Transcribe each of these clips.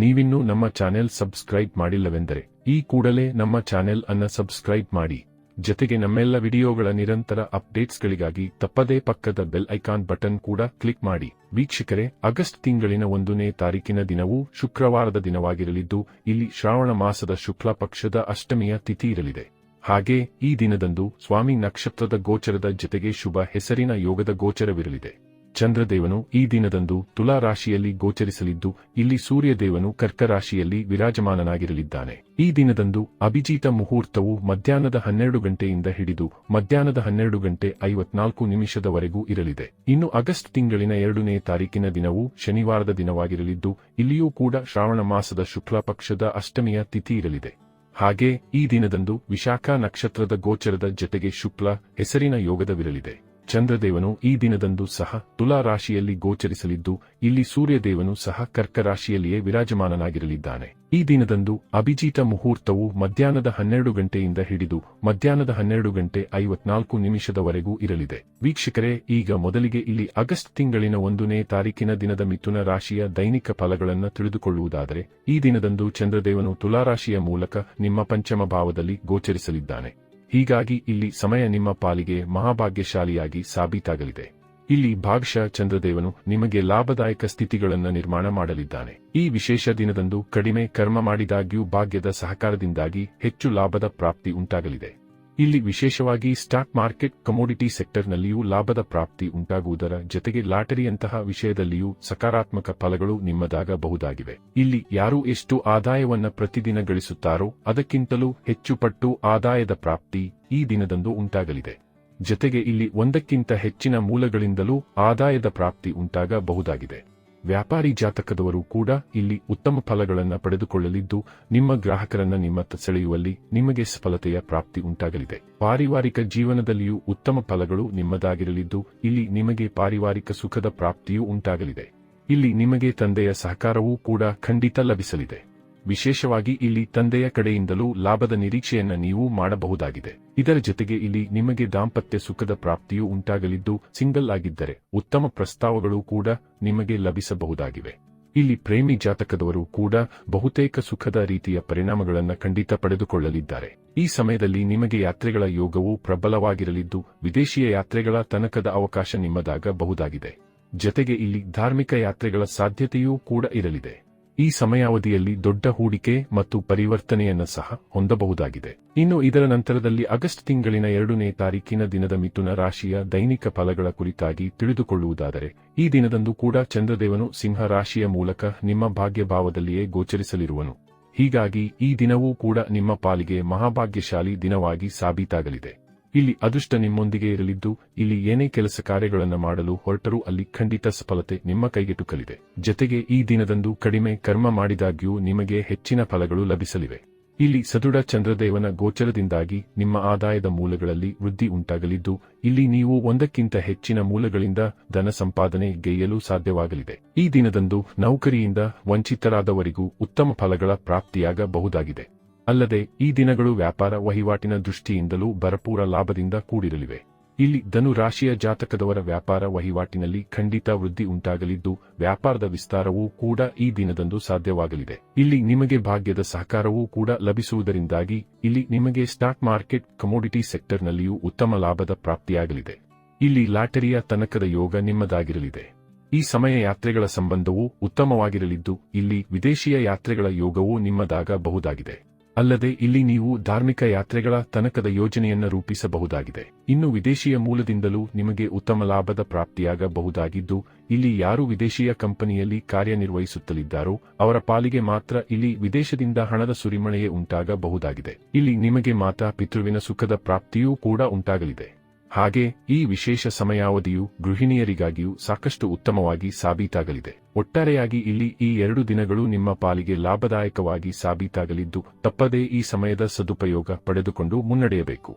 ನೀವಿನ್ನೂ ನಮ್ಮ channel subscribe ಮಾಡಿಲ್ಲವೆಂದರೆ, ಈ ಕೂಡಲೇ ನಮ್ಮ ಚಾನೆಲ್ ಅನ್ನ ಸಬ್ಸ್ಕ್ರೈಬ್ ಮಾಡಿ. ಜೊತೆಗೆ ನಮ್ಮೆಲ್ಲ ವಿಡಿಯೋಗಳ ನಿರಂತರ ಅಪ್ಡೇಟ್ಸ್ಗಳಿಗಾಗಿ ತಪ್ಪದೇ ಪಕ್ಕದ ಬೆಲ್ ಐಕಾನ್ ಬಟನ್ ಕೂಡ ಕ್ಲಿಕ್ ಮಾಡಿ. ವೀಕ್ಷಕರೇ, ಆಗಸ್ಟ್ ತಿಂಗಳಿನ ಒಂದನೇ ತಾರೀಕಿನ ದಿನವೂ ಶುಕ್ರವಾರದ ದಿನವಾಗಿರಲಿದ್ದು, ಇಲ್ಲಿ ಶ್ರಾವಣ ಮಾಸದ ಶುಕ್ಲ ಪಕ್ಷದ ಅಷ್ಟಮಿಯ ತಿಥಿ ಇರಲಿದೆ. ಹಾಗೆ, ಈ ದಿನದಂದು ಸ್ವಾಮಿ ನಕ್ಷತ್ರದ ಗೋಚರದ ಜೊತೆಗೆ ಶುಭ ಹೆಸರಿನ ಯೋಗದ ಗೋಚರವಿರಲಿದೆ. ಚಂದ್ರದೇವನು ಈ ದಿನದಂದು ತುಲಾ ರಾಶಿಯಲ್ಲಿ ಗೋಚರಿಸಲಿದ್ದು, ಇಲ್ಲಿ ಸೂರ್ಯದೇವನು ಕರ್ಕ ರಾಶಿಯಲ್ಲಿ ವಿರಾಜಮಾನನಾಗಿರಲಿದ್ದಾನೆ. ಈ ದಿನದಂದು ಅಭಿಜೀತ ಮುಹೂರ್ತವು ಮಧ್ಯಾಹ್ನದ ಹನ್ನೆರಡು ಗಂಟೆಯಿಂದ ಹಿಡಿದು ಮಧ್ಯಾಹ್ನದ ಹನ್ನೆರಡು ಗಂಟೆ ಐವತ್ನಾಲ್ಕು ನಿಮಿಷದವರೆಗೂ ಇರಲಿದೆ. ಇನ್ನು ಆಗಸ್ಟ್ ತಿಂಗಳಿನ ಎರಡನೇ ತಾರೀಕಿನ ದಿನವು ಶನಿವಾರದ ದಿನವಾಗಿರಲಿದ್ದು, ಇಲ್ಲಿಯೂ ಕೂಡ ಶ್ರಾವಣ ಮಾಸದ ಶುಕ್ಲ ಪಕ್ಷದ ಅಷ್ಟಮಿಯ ತಿಥಿ ಇರಲಿದೆ. ಹಾಗೆ ಈ ದಿನದಂದು ವಿಶಾಖ ನಕ್ಷತ್ರದ ಗೋಚರದ ಜತೆಗೆ ಶುಕ್ಲ ಹೆಸರಿನ ಯೋಗದವಿರಲಿದೆ. ಚಂದ್ರದೇವನು ಈ ದಿನದಂದು ಸಹ ತುಲಾ ರಾಶಿಯಲ್ಲಿ ಗೋಚರಿಸಲಿದ್ದು, ಇಲ್ಲಿ ಸೂರ್ಯದೇವನು ಸಹ ಕರ್ಕ ರಾಶಿಯಲ್ಲಿಯೇ ವಿರಾಜಮಾನನಾಗಿರಲಿದ್ದಾನೆ. ಈ ದಿನದಂದು ಅಭಿಜಿತ ಮುಹೂರ್ತವು ಮಧ್ಯಾಹ್ನದ ಹನ್ನೆರಡು ಗಂಟೆಯಿಂದ ಹಿಡಿದು ಮಧ್ಯಾಹ್ನದ ಹನ್ನೆರಡು ಗಂಟೆ ಐವತ್ನಾಲ್ಕು ನಿಮಿಷದವರೆಗೂ ಇರಲಿದೆ. ವೀಕ್ಷಕರೇ, ಈಗ ಮೊದಲಿಗೆ ಇಲ್ಲಿ ಆಗಸ್ಟ್ ತಿಂಗಳಿನ ಒಂದನೇ ತಾರೀಕಿನ ದಿನದ ಮಿಥುನ ರಾಶಿಯ ದೈನಿಕ ಫಲಗಳನ್ನು ತಿಳಿದುಕೊಳ್ಳುವುದಾದರೆ, ಈ ದಿನದಂದು ಚಂದ್ರದೇವನು ತುಲಾರಾಶಿಯ ಮೂಲಕ ನಿಮ್ಮ ಪಂಚಮ ಭಾವದಲ್ಲಿ ಗೋಚರಿಸಲಿದ್ದಾನೆ. ಹೀಗಾಗಿ ಇಲ್ಲಿ ಸಮಯ ನಿಮ್ಮ ಪಾಲಿಗೆ ಮಹಾಭಾಗ್ಯಶಾಲಿಯಾಗಿ ಸಾಬೀತಾಗಲಿದೆ. ಇಲ್ಲಿ ಭಾಗಶಃ ಚಂದ್ರದೇವನು ನಿಮಗೆ ಲಾಭದಾಯಕ ಸ್ಥಿತಿಗಳನ್ನು ನಿರ್ಮಾಣ ಮಾಡಲಿದ್ದಾನೆ. ಈ ವಿಶೇಷ ದಿನದಂದು ಕಡಿಮೆ ಕರ್ಮ ಮಾಡಿದಾಗ್ಯೂ ಭಾಗ್ಯದ ಸಹಕಾರದಿಂದಾಗಿ ಹೆಚ್ಚು ಲಾಭದ ಪ್ರಾಪ್ತಿ ಉಂಟಾಗಲಿದೆ. ಇಲ್ಲಿ ವಿಶೇಷವಾಗಿ ಸ್ಟಾಕ್ ಮಾರ್ಕೆಟ್ ಕಮೋಡಿಟಿ ಸೆಕ್ಟರ್ನಲ್ಲಿಯೂ ಲಾಭದ ಪ್ರಾಪ್ತಿ ಉಂಟಾಗುವುದರ ಜೊತೆಗೆ ಲಾಟರಿಯಂತಹ ವಿಷಯದಲ್ಲಿಯೂ ಸಕಾರಾತ್ಮಕ ಫಲಗಳು ನಿಮ್ಮದಾಗಬಹುದಾಗಿವೆ. ಇಲ್ಲಿ ಯಾರು ಎಷ್ಟು ಆದಾಯವನ್ನ ಪ್ರತಿದಿನ ಗಳಿಸುತ್ತಾರೋ ಅದಕ್ಕಿಂತಲೂ ಹೆಚ್ಚು ಪಟ್ಟು ಆದಾಯದ ಪ್ರಾಪ್ತಿ ಈ ದಿನದಂದು ಉಂಟಾಗಲಿದೆ. ಜೊತೆಗೆ ಇಲ್ಲಿ ಒಂದಕ್ಕಿಂತ ಹೆಚ್ಚಿನ ಮೂಲಗಳಿಂದಲೂ ಆದಾಯದ ಪ್ರಾಪ್ತಿ ಉಂಟಾಗಬಹುದಾಗಿದೆ. ವ್ಯಾಪಾರಿ ಜಾತಕದವರು ಕೂಡ ಇಲ್ಲಿ ಉತ್ತಮ ಫಲಗಳನ್ನು ಪಡೆದುಕೊಳ್ಳಲಿದ್ದು, ನಿಮ್ಮ ಗ್ರಾಹಕರನ್ನ ನಿಮ್ಮತ್ತ ಸೆಳೆಯುವಲ್ಲಿ ನಿಮಗೆ ಸಫಲತೆಯ ಪ್ರಾಪ್ತಿ ಉಂಟಾಗಲಿದೆ. ಪಾರಿವಾರಿಕ ಜೀವನದಲ್ಲಿಯೂ ಉತ್ತಮ ಫಲಗಳು ನಿಮ್ಮದಾಗಿರಲಿದ್ದು, ಇಲ್ಲಿ ನಿಮಗೆ ಪಾರಿವಾರಿಕ ಸುಖದ ಪ್ರಾಪ್ತಿಯೂ ಉಂಟಾಗಲಿದೆ. ಇಲ್ಲಿ ನಿಮಗೆ ತಂದೆಯ ಸಹಕಾರವೂ ಕೂಡ ಖಂಡಿತ ಲಭಿಸಲಿದೆ. ವಿಶೇಷವಾಗಿ ಇಲ್ಲಿ ತಂದೆಯ ಕಡೆಯಿಂದಲೂ ಲಾಭದ ನಿರೀಕ್ಷೆಯನ್ನ ನೀವು ಮಾಡಬಹುದಾಗಿದೆ. ಇದರ ಜೊತೆಗೆ ಇಲ್ಲಿ ನಿಮಗೆ ದಾಂಪತ್ಯ ಸುಖದ ಪ್ರಾಪ್ತಿಯೂ ಉಂಟಾಗಲಿದ್ದು, ಸಿಂಗಲ್ ಆಗಿದ್ದರೆ ಉತ್ತಮ ಪ್ರಸ್ತಾವಗಳು ಕೂಡ ನಿಮಗೆ ಲಭಿಸಬಹುದಾಗಿವೆ. ಇಲ್ಲಿ ಪ್ರೇಮಿ ಜಾತಕದವರು ಕೂಡ ಬಹುತೇಕ ಸುಖದ ರೀತಿಯ ಪರಿಣಾಮಗಳನ್ನು ಖಂಡಿತ ಪಡೆದುಕೊಳ್ಳಲಿದ್ದಾರೆ. ಈ ಸಮಯದಲ್ಲಿ ನಿಮಗೆ ಯಾತ್ರೆಗಳ ಯೋಗವು ಪ್ರಬಲವಾಗಿರಲಿದ್ದು, ವಿದೇಶಿಯ ಯಾತ್ರೆಗಳ ತನಕದ ಅವಕಾಶ ನಿಮ್ಮದಾಗಬಹುದಾಗಿದೆ. ಜೊತೆಗೆ ಇಲ್ಲಿ ಧಾರ್ಮಿಕ ಯಾತ್ರೆಗಳ ಸಾಧ್ಯತೆಯೂ ಕೂಡ ಇರಲಿದೆ. ಈ ಸಮಯಾವಧಿಯಲ್ಲಿ ದೊಡ್ಡ ಹೂಡಿಕೆ ಮತ್ತು ಪರಿವರ್ತನೆಯನ್ನು ಸಹ ಹೊಂದಬಹುದಾಗಿದೆ. ಇನ್ನು ಇದರ ನಂತರದಲ್ಲಿ ಆಗಸ್ಟ್ ತಿಂಗಳಿನ ಎರಡನೇ ತಾರೀಕಿನ ದಿನದ ಮಿಥುನ ರಾಶಿಯ ದೈನಿಕ ಫಲಗಳ ಕುರಿತಾಗಿ ತಿಳಿದುಕೊಳ್ಳುವುದಾದರೆ, ಈ ದಿನದಂದು ಕೂಡ ಚಂದ್ರದೇವನು ಸಿಂಹ ರಾಶಿಯ ಮೂಲಕ ನಿಮ್ಮ ಭಾಗ್ಯಭಾವದಲ್ಲಿಯೇ ಗೋಚರಿಸಲಿರುವನು. ಹೀಗಾಗಿ ಈ ದಿನವೂ ಕೂಡ ನಿಮ್ಮ ಪಾಲಿಗೆ ಮಹಾಭಾಗ್ಯಶಾಲಿ ದಿನವಾಗಿ ಸಾಬೀತಾಗಲಿದೆ. ಇಲ್ಲಿ ಅದೃಷ್ಟ ನಿಮ್ಮೊಂದಿಗೆ ಇರಲಿದ್ದು, ಇಲ್ಲಿ ಏನೇ ಕೆಲಸ ಕಾರ್ಯಗಳನ್ನು ಮಾಡಲು ಹೊರಟರೂ ಅಲ್ಲಿ ಖಂಡಿತ ಸಫಲತೆ ನಿಮ್ಮ ಕೈಗೆಟುಕಲಿದೆ. ಜೊತೆಗೆ ಈ ದಿನದಂದು ಕಡಿಮೆ ಕರ್ಮ ಮಾಡಿದಾಗ್ಯೂ ನಿಮಗೆ ಹೆಚ್ಚಿನ ಫಲಗಳು ಲಭಿಸಲಿವೆ. ಇಲ್ಲಿ ಸದೃಢ ಚಂದ್ರದೇವನ ಗೋಚರದಿಂದಾಗಿ ನಿಮ್ಮ ಆದಾಯದ ಮೂಲಗಳಲ್ಲಿ ವೃದ್ಧಿ ಉಂಟಾಗಲಿದ್ದು, ಇಲ್ಲಿ ನೀವು ಒಂದಕ್ಕಿಂತ ಹೆಚ್ಚಿನ ಮೂಲಗಳಿಂದ ಧನ ಸಂಪಾದನೆ ಗೆಯ್ಯಲು ಸಾಧ್ಯವಾಗಲಿದೆ. ಈ ದಿನದಂದು ನೌಕರಿಯಿಂದ ವಂಚಿತರಾದವರಿಗೂ ಉತ್ತಮ ಫಲಗಳ ಪ್ರಾಪ್ತಿಯಾಗಬಹುದಾಗಿದೆ. ಅಲ್ಲದೆ, ಈ ದಿನಗಳು ವ್ಯಾಪಾರ ವಹಿವಾಟಿನ ದೃಷ್ಟಿಯಿಂದಲೂ ಭರಪೂರ ಲಾಭದಿಂದ ಕೂಡಿರಲಿವೆ. ಇಲ್ಲಿ ಧನು ರಾಶಿಯ ಜಾತಕದವರ ವ್ಯಾಪಾರ ವಹಿವಾಟಿನಲ್ಲಿ ಖಂಡಿತ ವೃದ್ಧಿ ಉಂಟಾಗಲಿದ್ದು, ವ್ಯಾಪಾರದ ವಿಸ್ತಾರವೂ ಕೂಡ ಈ ದಿನದಂದು ಸಾಧ್ಯವಾಗಲಿದೆ. ಇಲ್ಲಿ ನಿಮಗೆ ಭಾಗ್ಯದ ಸಹಕಾರವೂ ಕೂಡ ಲಭಿಸುವುದರಿಂದಾಗಿ, ಇಲ್ಲಿ ನಿಮಗೆ ಸ್ಟಾಕ್ ಮಾರ್ಕೆಟ್ ಕಮೋಡಿಟಿ ಸೆಕ್ಟರ್ನಲ್ಲಿಯೂ ಉತ್ತಮ ಲಾಭದ ಪ್ರಾಪ್ತಿಯಾಗಲಿದೆ. ಇಲ್ಲಿ ಲಾಟರಿಯ ತನಕದ ಯೋಗ ನಿಮ್ಮದಾಗಿರಲಿದೆ. ಈ ಸಮಯ ಯಾತ್ರೆಗಳ ಸಂಬಂಧವೂ ಉತ್ತಮವಾಗಿರಲಿದ್ದು, ಇಲ್ಲಿ ವಿದೇಶಿಯ ಯಾತ್ರೆಗಳ ಯೋಗವೂ ನಿಮ್ಮದಾಗಬಹುದಾಗಿದೆ. ಅಲ್ಲದೆ ಇಲ್ಲಿ ನೀವು ಧಾರ್ಮಿಕ ಯಾತ್ರೆಗಳ ತನಕದ ಯೋಜನೆಯನ್ನ ರೂಪಿಸಬಹುದಾಗಿದೆ. ಇನ್ನು ವಿದೇಶಿಯ ಮೂಲದಿಂದಲೂ ನಿಮಗೆ ಉತ್ತಮ ಲಾಭದ ಪ್ರಾಪ್ತಿಯಾಗಬಹುದಾಗಿದ್ದು, ಇಲ್ಲಿ ಯಾರು ವಿದೇಶಿಯ ಕಂಪನಿಯಲ್ಲಿ ಕಾರ್ಯನಿರ್ವಹಿಸುತ್ತಲಿದ್ದಾರೋ, ಅವರ ಪಾಲಿಗೆ ಮಾತ್ರ ಇಲ್ಲಿ ವಿದೇಶದಿಂದ ಹಣದ ಸುರಿಮಳೆಯೇ ಉಂಟಾಗಬಹುದಾಗಿದೆ. ಇಲ್ಲಿ ನಿಮಗೆ ಮಾತಾ ಪಿತೃವಿನ ಸುಖದ ಪ್ರಾಪ್ತಿಯೂ ಕೂಡ ಉಂಟಾಗಲಿದೆ. ಹಾಗೆ ಈ ವಿಶೇಷ ಸಮಯಾವಧಿಯು ಗೃಹಿಣಿಯರಿಗಾಗಿಯೂ ಸಾಕಷ್ಟು ಉತ್ತಮವಾಗಿ ಸಾಬೀತಾಗಲಿದೆ. ಒಟ್ಟಾರೆಯಾಗಿ ಇಲ್ಲಿ ಈ ಎರಡು ದಿನಗಳು ನಿಮ್ಮ ಪಾಲಿಗೆ ಲಾಭದಾಯಕವಾಗಿ ಸಾಬೀತಾಗಲಿದ್ದು, ತಪ್ಪದೇ ಈ ಸಮಯದ ಸದುಪಯೋಗ ಪಡೆದುಕೊಂಡು ಮುನ್ನಡೆಯಬೇಕು.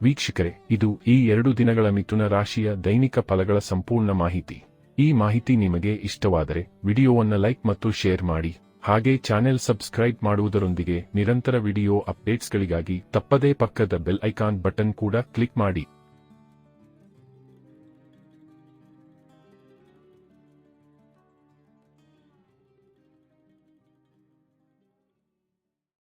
ವೀಕ್ಷಕರೇ, ಇದು ಈ ಎರಡು ದಿನಗಳ ಮಿಥುನ ರಾಶಿಯ ದೈನಿಕ ಫಲಗಳ ಸಂಪೂರ್ಣ ಮಾಹಿತಿ. ಈ ಮಾಹಿತಿ ನಿಮಗೆ ಇಷ್ಟವಾದರೆ ವಿಡಿಯೋವನ್ನು ಲೈಕ್ ಮತ್ತು ಶೇರ್ ಮಾಡಿ. ಹಾಗೆ ಚಾನೆಲ್ ಸಬ್ಸ್ಕ್ರೈಬ್ ಮಾಡುವುದರೊಂದಿಗೆ ನಿರಂತರ ವಿಡಿಯೋ ಅಪ್ಡೇಟ್ಸ್ಗಳಿಗಾಗಿ ತಪ್ಪದೇ ಪಕ್ಕದ ಬೆಲ್ ಐಕಾನ್ ಬಟನ್ ಕೂಡ ಕ್ಲಿಕ್ ಮಾಡಿ.